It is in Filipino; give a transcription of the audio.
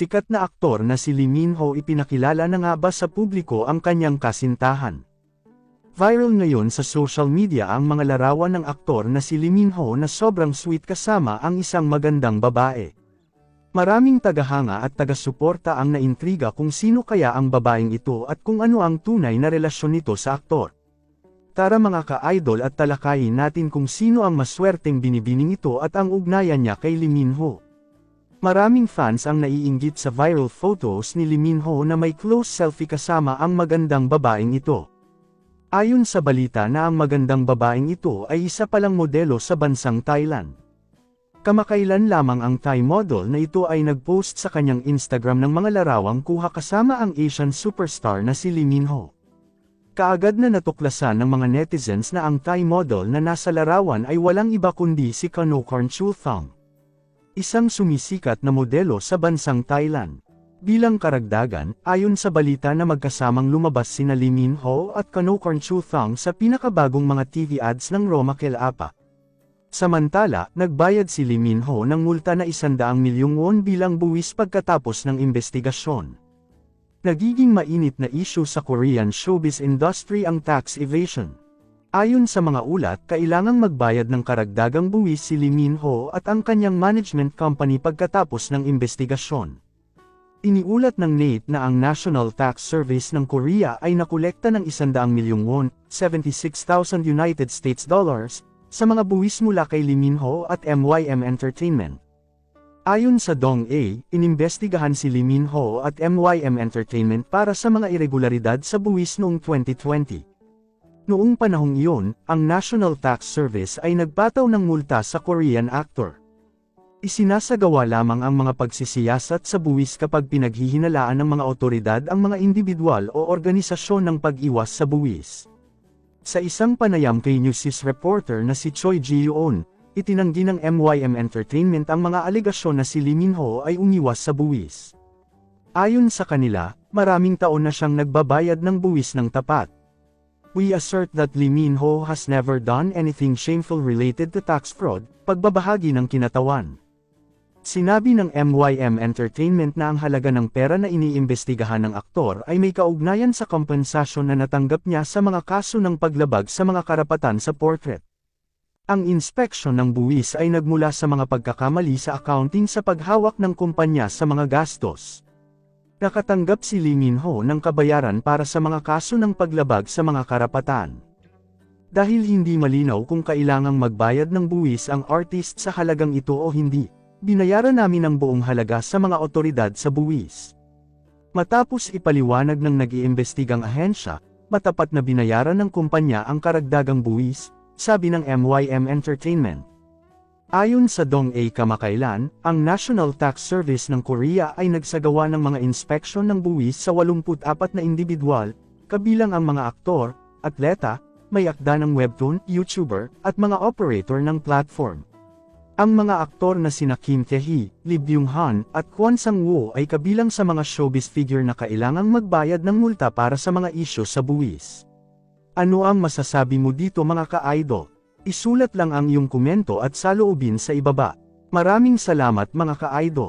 sikat na aktor na si Lee Min Ho ipinakilala na nga ba sa publiko ang kanyang kasintahan. Viral ngayon sa social media ang mga larawan ng aktor na si Lee Min Ho na sobrang sweet kasama ang isang magandang babae. Maraming tagahanga at taga-suporta ang naintriga kung sino kaya ang babaeng ito at kung ano ang tunay na relasyon nito sa aktor. Tara mga ka-idol at talakayin natin kung sino ang maswerteng binibining ito at ang ugnayan niya kay Lee Min Ho. Maraming fans ang naiinggit sa viral photos ni Lee Min Ho na may close selfie kasama ang magandang babaeng ito. Ayon sa balita na ang magandang babaeng ito ay isa palang modelo sa bansang Thailand. Kamakailan lamang ang Thai model na ito ay nagpost sa kanyang Instagram ng mga larawang kuha kasama ang Asian superstar na si Lee Min. Kaagad na natuklasan ng mga netizens na ang Thai model na nasa larawan ay walang iba kundi si Kanokorn Chulthang. Isang sumisikat na modelo sa bansang Thailand. Bilang karagdagan, ayon sa balita na magkasamang lumabas sina Lee Min Ho at Kanokorn Chulthang sa pinakabagong mga TV ads ng Roma Kelapa. Samantala, nagbayad si Lee Min Ho ng multa na isandaang milyong won bilang buwis pagkatapos ng investigasyon. Nagiging mainit na issue sa Korean showbiz industry ang tax evasion. Ayon sa mga ulat, kailangang magbayad ng karagdagang buwis si Lee Min Ho at ang kanyang management company pagkatapos ng investigasyon. Iniulat ng NATE na ang National Tax Service ng Korea ay nakolekta ng 100 milyong won, 76,000 United States dollars, sa mga buwis mula kay Lee Min Ho at MYM Entertainment. Ayon sa Dong-A, inimbestigahan si Lee Min Ho at MYM Entertainment para sa mga irregularidad sa buwis noong 2020. Noong panahong iyon, ang National Tax Service ay nagpataw ng multa sa Korean actor. Isinasagawa lamang ang mga pagsisiyasat sa buwis kapag pinaghihinalaan ng mga otoridad ang mga individual o organisasyon ng pag-iwas sa buwis. Sa isang panayam kay Newsys reporter na si Choi Ji-yoon, itinanggi ng MYM Entertainment ang mga alegasyon na si Lee Min Ho ay umiwas sa buwis. Ayon sa kanila, maraming taon na siyang nagbabayad ng buwis ng tapat. We assert that Lee Min Ho has never done anything shameful related to tax fraud, pagbabahagi ng kinatawan. Sinabi ng MYM Entertainment na ang halaga ng pera na iniimbestigahan ng aktor ay may kaugnayan sa kompensasyon na natanggap niya sa mga kaso ng paglabag sa mga karapatan sa portrait. Ang inspeksyon ng buwis ay nagmula sa mga pagkakamali sa accounting sa paghawak ng kumpanya sa mga gastos. Nakatanggap si Lee Min Ho ng kabayaran para sa mga kaso ng paglabag sa mga karapatan. Dahil hindi malinaw kung kailangang magbayad ng buwis ang artist sa halagang ito o hindi, binayaran namin ang buong halaga sa mga otoridad sa buwis. Matapos ipaliwanag ng nag-iimbestigang ahensya, matapat na binayaran ng kumpanya ang karagdagang buwis, sabi ng MYM Entertainment. Ayon sa Dong-A kamakailan, ang National Tax Service ng Korea ay nagsagawa ng mga inspeksyon ng buwis sa 84 na individual, kabilang ang mga aktor, atleta, may akda ng webtoon, YouTuber, at mga operator ng platform. Ang mga aktor na sina Kim Tae-hee, Lee Byung-hun, at Kwon Sang-woo ay kabilang sa mga showbiz figure na kailangang magbayad ng multa para sa mga isyo sa buwis. Ano ang masasabi mo dito mga ka-idol? Isulat lang ang iyong komento at saloobin sa ibaba. Maraming salamat mga ka-idol.